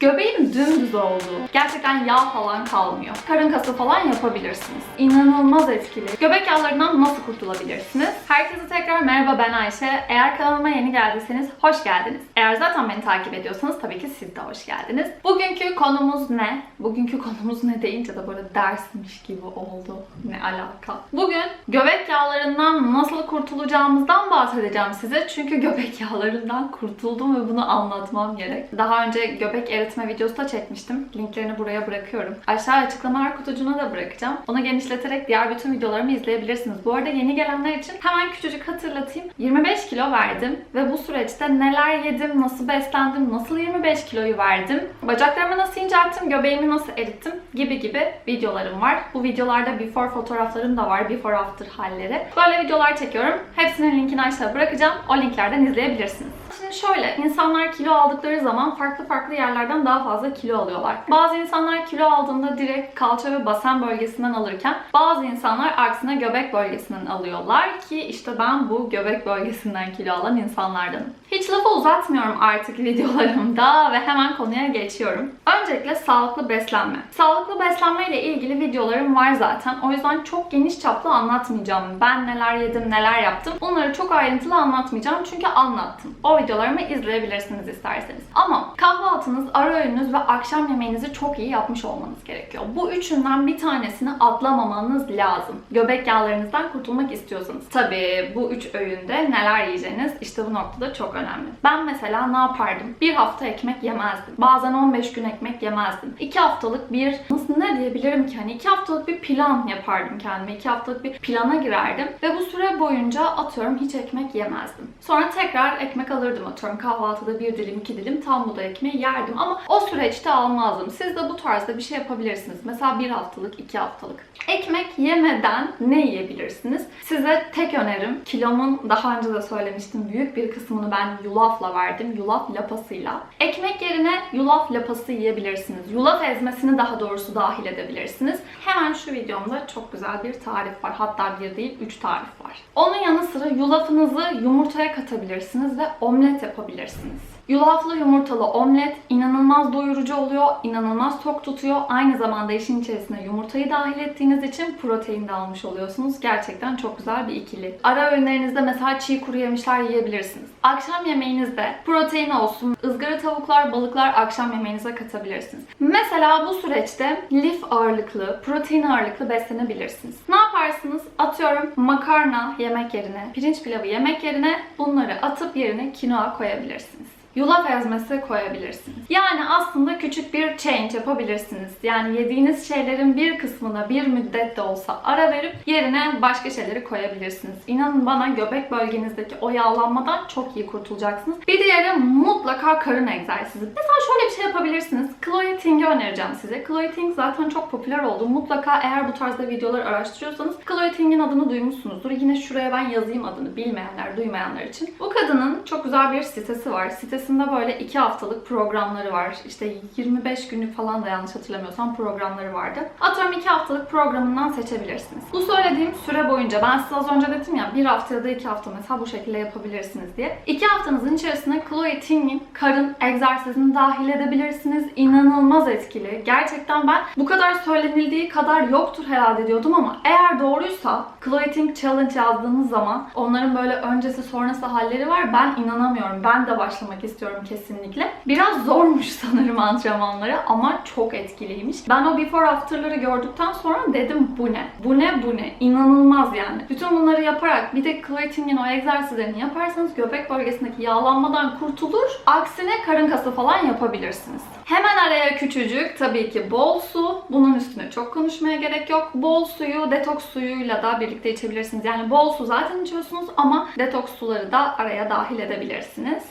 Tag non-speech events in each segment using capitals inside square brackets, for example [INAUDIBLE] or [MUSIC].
Göbeğim dümdüz oldu. Gerçekten yağ falan kalmıyor. Karın kası falan yapabilirsiniz. İnanılmaz etkili. Göbek yağlarından nasıl kurtulabilirsiniz? Herkese tekrar merhaba ben Ayşe. Eğer kanalıma yeni geldiyseniz hoş geldiniz. Eğer zaten beni takip ediyorsanız tabii ki siz de hoş geldiniz. Bugünkü konumuz ne? Bugünkü konumuz ne deyince de böyle dersmiş gibi oldu. Ne alaka? Bugün göbek yağlarından nasıl kurtulacağımızdan bahsedeceğim size. Çünkü göbek yağlarından kurtuldum ve bunu anlatmam gerek. Daha önce göbek eritme videosu da çekmiştim. Linklerini buraya bırakıyorum. Aşağı açıklamalar kutucuğuna da bırakacağım. Onu genişleterek diğer bütün videolarımı izleyebilirsiniz. Bu arada yeni gelenler için hemen küçücük hatırlatayım. 25 kilo verdim ve bu süreçte neler yedim, nasıl beslendim, nasıl 25 kiloyu verdim, bacaklarımı nasıl incelttim, göbeğimi nasıl erittim gibi gibi videolarım var. Bu videolarda before fotoğraflarım da var, before after halleri. Böyle videolar çekiyorum. Hepsinin linkini aşağı bırakacağım. O linklerden izleyebilirsiniz. Şimdi şöyle, insanlar kilo aldıkları zaman farklı farklı yerlerden daha fazla kilo alıyorlar. Bazı insanlar kilo aldığında direkt kalça ve basen bölgesinden alırken bazı insanlar aksine göbek bölgesinden alıyorlar ki işte ben bu göbek bölgesinden kilo alan insanlardanım. Hiç lafı uzatmıyorum artık videolarımda ve hemen konuya geçiyorum. Öncelikle sağlıklı beslenme. Sağlıklı beslenme ile ilgili videolarım var zaten. O yüzden çok geniş çaplı anlatmayacağım. Ben neler yedim, neler yaptım. Bunları çok ayrıntılı anlatmayacağım çünkü anlattım. O videolarımı izleyebilirsiniz isterseniz. Ama kahvaltınız, ara öğününüz ve akşam yemeğinizi çok iyi yapmış olmanız gerekiyor. Bu üçünden bir tanesini atlamamanız lazım. Göbek yağlarınızdan kurtulmak istiyorsanız. Tabii bu üç öğünde neler yiyeceğiniz işte bu noktada çok önemli. Ben mesela ne yapardım? Bir hafta ekmek yemezdim. Bazen 15 gün ekmek yemezdim. İki haftalık bir nasıl ne diyebilirim ki hani iki haftalık bir plan yapardım kendime. İki haftalık bir plana girerdim ve bu süre boyunca atıyorum hiç ekmek yemezdim. Sonra tekrar ekmek alırdım atıyorum kahvaltıda bir dilim iki dilim tam buğday ekmeği yerdim ama o süreçte almazdım. Siz de bu tarzda bir şey yapabilirsiniz. Mesela bir haftalık, iki haftalık. Ekmek yemeden ne yiyebilirsiniz? Size tek önerim kilomun daha önce de söylemiştim büyük bir kısmını ben yulafla verdim. Yulaf lapasıyla. Ekmek yerine yulaf lapası yiyebilirsiniz. Yulaf ezmesini daha doğrusu dahil edebilirsiniz. Hemen şu videomda çok güzel bir tarif var. Hatta bir değil üç tarif var. Onun yanı sıra yulafınızı yumurtaya katabilirsiniz ve omlet yapabilirsiniz. Yulaflı yumurtalı omlet inanılmaz doyurucu oluyor, inanılmaz tok tutuyor. Aynı zamanda işin içerisine yumurtayı dahil ettiğiniz için protein de almış oluyorsunuz. Gerçekten çok güzel bir ikili. Ara öğünlerinizde mesela çiğ kuru yemişler yiyebilirsiniz. Akşam yemeğinizde protein olsun, ızgara tavuklar, balıklar akşam yemeğinize katabilirsiniz. Mesela bu süreçte lif ağırlıklı, protein ağırlıklı beslenebilirsiniz. Ne yaparsınız? Atıyorum makarna yemek yerine, pirinç pilavı yemek yerine bunları atıp yerine kinoa koyabilirsiniz yulaf ezmesi koyabilirsiniz. Yani aslında küçük bir change yapabilirsiniz. Yani yediğiniz şeylerin bir kısmına bir müddet de olsa ara verip yerine başka şeyleri koyabilirsiniz. İnanın bana göbek bölgenizdeki o yağlanmadan çok iyi kurtulacaksınız. Bir diğeri mutlaka karın egzersizi. Mesela şöyle bir şey yapabilirsiniz. Chloe Ting'i önereceğim size. Chloe Ting zaten çok popüler oldu. Mutlaka eğer bu tarzda videolar araştırıyorsanız Chloe Ting'in adını duymuşsunuzdur. Yine şuraya ben yazayım adını bilmeyenler, duymayanlar için. Bu kadının çok güzel bir sitesi var. Sitesi sitesinde böyle 2 haftalık programları var. İşte 25 günlük falan da yanlış hatırlamıyorsam programları vardı. Atıyorum 2 haftalık programından seçebilirsiniz. Bu söylediğim süre boyunca ben size az önce dedim ya 1 hafta ya da 2 hafta mesela bu şekilde yapabilirsiniz diye. 2 haftanızın içerisine Chloe Ting'in karın egzersizini dahil edebilirsiniz. İnanılmaz etkili. Gerçekten ben bu kadar söylenildiği kadar yoktur herhalde diyordum ama eğer doğruysa Chloe Ting Challenge yazdığınız zaman onların böyle öncesi sonrası halleri var. Ben inanamıyorum. Ben de başlamak istiyorum istiyorum kesinlikle. Biraz zormuş [LAUGHS] sanırım antrenmanları ama çok etkiliymiş. Ben o before after'ları gördükten sonra dedim bu ne? Bu ne bu ne? İnanılmaz yani. Bütün bunları yaparak bir de Clayton'in o egzersizlerini yaparsanız göbek bölgesindeki yağlanmadan kurtulur. Aksine karın kası falan yapabilirsiniz. Hemen araya küçücük tabii ki bol su. Bunun üstüne çok konuşmaya gerek yok. Bol suyu detoks suyuyla da birlikte içebilirsiniz. Yani bol su zaten içiyorsunuz ama detoks suları da araya dahil edebilirsiniz.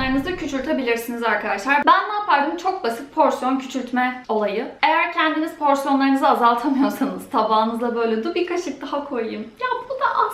Porsiyonlarınızı küçültebilirsiniz arkadaşlar. Ben ne yapardım? Çok basit porsiyon küçültme olayı. Eğer kendiniz porsiyonlarınızı azaltamıyorsanız tabağınıza böyle dur bir kaşık daha koyayım. Ya bu da az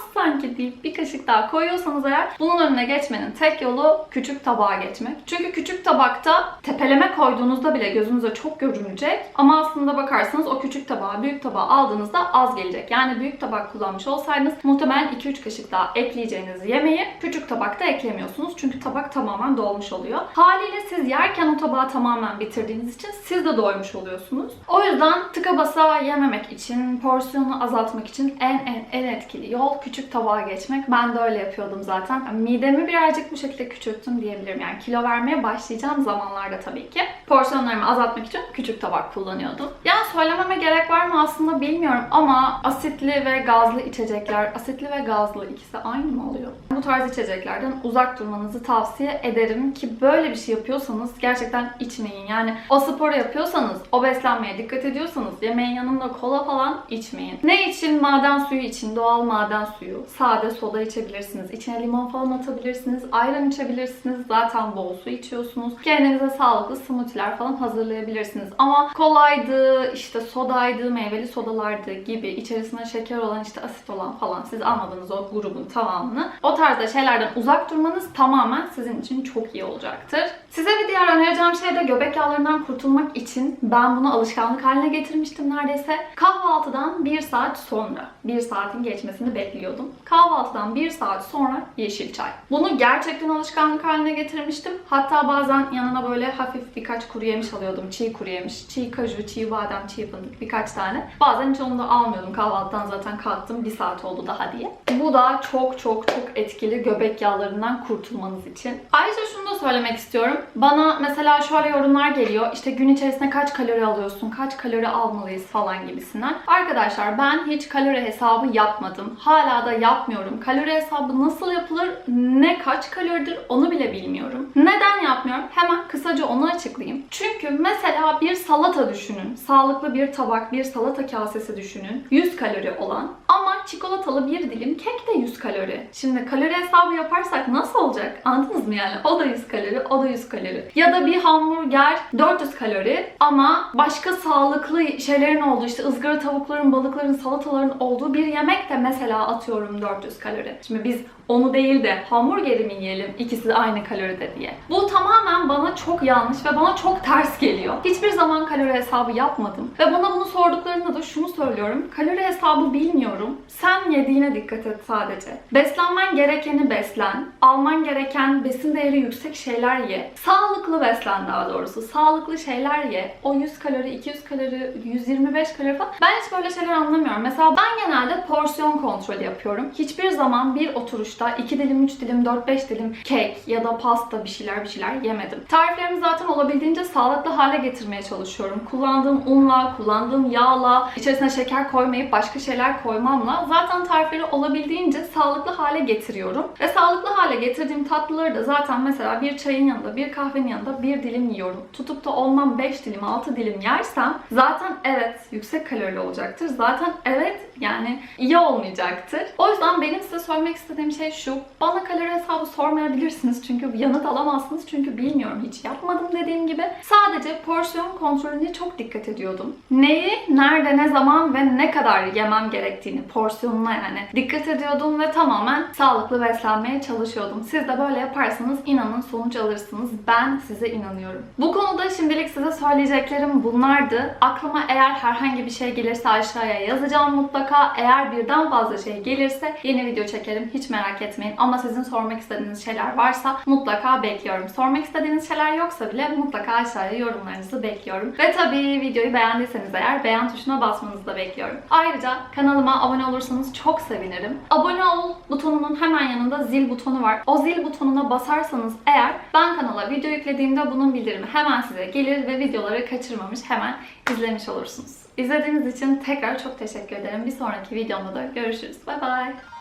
deyip bir kaşık daha koyuyorsanız eğer bunun önüne geçmenin tek yolu küçük tabağa geçmek. Çünkü küçük tabakta tepeleme koyduğunuzda bile gözünüze çok görünecek. Ama aslında bakarsanız o küçük tabağı büyük tabağa aldığınızda az gelecek. Yani büyük tabak kullanmış olsaydınız muhtemelen 2-3 kaşık daha ekleyeceğiniz yemeği küçük tabakta eklemiyorsunuz. Çünkü tabak tamamen dolmuş oluyor. Haliyle siz yerken o tabağı tamamen bitirdiğiniz için siz de doymuş oluyorsunuz. O yüzden tıka basa yememek için, porsiyonu azaltmak için en en en etkili yol küçük tabağa geçmek. Ben de öyle yapıyordum zaten. Midemi birazcık bu şekilde küçülttüm diyebilirim. Yani kilo vermeye başlayacağım zamanlarda tabii ki. Porsiyonlarımı azaltmak için küçük tabak kullanıyordum. Yani söylememe gerek var mı aslında bilmiyorum ama asitli ve gazlı içecekler, asitli ve gazlı ikisi aynı mı oluyor? Bu tarz içeceklerden uzak durmanızı tavsiye ederim ki böyle bir şey yapıyorsanız gerçekten içmeyin. Yani o sporu yapıyorsanız, o beslenmeye dikkat ediyorsanız yemeğin yanında kola falan içmeyin. Ne için? Maden suyu için. Doğal maden suyu. Sade soda içebilirsiniz. İçine limon falan atabilirsiniz. Ayran içebilirsiniz. Zaten bol su içiyorsunuz. Kendinize sağlıklı smoothie'ler falan hazırlayabilirsiniz. Ama kolaydı, işte sodaydı, meyveli sodalardı gibi içerisinde şeker olan, işte asit olan falan siz almadığınız o grubun tamamını o tarzda şeylerden uzak durmanız tamamen sizin için çok iyi olacaktır. Size bir diğer önereceğim şey de göbek yağlarından kurtulmak için ben bunu alışkanlık haline getirmiştim neredeyse. Kahvaltıdan bir saat sonra, bir saatin geçmesini bekliyordum. Kahvaltıdan bir saat sonra yeşil çay. Bunu gerçekten alışkanlık haline getirmiştim. Hatta bazen yanına böyle hafif birkaç kuru yemiş alıyordum. Çiğ kuru yemiş, çiğ kaju, çiğ badem, çiğ fındık birkaç tane. Bazen hiç onu da almıyordum. Kahvaltıdan zaten kalktım. Bir saat oldu daha diye. Bu da çok çok çok etkili göbek yağlarından kurtulmanız için. Ayrıca şunu da söylemek istiyorum. Bana mesela şöyle yorumlar geliyor. İşte gün içerisinde kaç kalori alıyorsun, kaç kalori almalıyız falan gibisinden. Arkadaşlar ben hiç kalori hesabı yapmadım. Hala da yapmıyorum. Kalori hesabı nasıl yapılır, ne kaç kaloridir onu bile bilmiyorum. Neden yapmıyorum? Hemen kısaca onu açıklayayım. Çünkü mesela bir salata düşünün. Sağlıklı bir tabak, bir salata kasesi düşünün. 100 kalori olan ama çikolatalı bir dilim kek de 100 kalori. Şimdi kalori hesabı yaparsak nasıl olacak? Anladınız mı yani? O da 100 kalori, o da 100 kalori. Ya da bir hamburger 400 kalori ama başka sağlıklı şeylerin olduğu işte ızgara tavukların, balıkların, salataların olduğu bir yemek de mesela atıyorum 400 kalori. Şimdi biz onu değil de hamburgeri mi yiyelim ikisi de aynı kaloride diye. Bu tamamen bana çok yanlış ve bana çok ters geliyor. Hiçbir zaman kalori hesabı yapmadım. Ve bana bunu sorduklarında da şunu söylüyorum. Kalori hesabı bilmiyorum. Sen yediğine dikkat et sadece. Beslenmen gerekeni beslen. Alman gereken besin değeri yüksek şeyler ye. Sağlıklı beslen daha doğrusu. Sağlıklı şeyler ye. O 100 kalori, 200 kalori, 125 kalori falan. Ben hiç böyle şeyler anlamıyorum. Mesela ben genelde porsiyon kontrolü yapıyorum. Hiçbir zaman bir oturuşta 2 dilim, 3 dilim, 4-5 dilim kek ya da pasta bir şeyler bir şeyler yemedim. Tariflerimi zaten olabildiğince sağlıklı hale getirmeye çalışıyorum. Kullandığım unla, kullandığım yağla, içerisine şeker koymayıp başka şeyler koymamla zaten tarifleri olabildiğince sağlıklı hale getiriyorum. Ve sağlıklı hale getirdiğim tatlıları da zaten mesela bir çayın yanında, bir kahvenin yanında bir dilim yiyorum. Tutup da olmam 5 dilim, 6 dilim yersem zaten evet yüksek kalorili olacaktır. Zaten evet yani iyi olmayacaktır. O yüzden benim size söylemek istediğim şey şu. Bana kalori hesabı sormayabilirsiniz çünkü yanıt alamazsınız çünkü bilmiyorum hiç yapmadım dediğim gibi. Sadece porsiyon kontrolüne çok dikkat ediyordum. Neyi, nerede, ne zaman ve ne kadar yemem gerektiğini porsiyonuna yani dikkat ediyordum ve tamamen sağlıklı beslenmeye çalışıyordum. Siz de böyle yaparsanız inanın sonuç alırsınız. Ben size inanıyorum. Bu konuda şimdilik size söyleyeceklerim bunlardı. Aklıma eğer herhangi bir şey gelirse aşağıya yazacağım mutlaka. Eğer birden fazla şey gelirse yeni video çekerim. Hiç merak etmeyin. Ama sizin sormak istediğiniz şeyler varsa mutlaka bekliyorum. Sormak istediğiniz şeyler yoksa bile mutlaka aşağıya yorumlarınızı bekliyorum. Ve tabii videoyu beğendiyseniz eğer beğen tuşuna basmanızı da bekliyorum. Ayrıca kanalıma abone olursanız çok sevinirim. Abone ol butonunun hemen yanında zil butonu var. O zil butonuna basarsanız eğer ben kanala video yüklediğimde bunun bildirimi hemen size gelir ve videoları kaçırmamış hemen izlemiş olursunuz. İzlediğiniz için tekrar çok teşekkür ederim. Bir sonraki videomda da görüşürüz. Bay bay.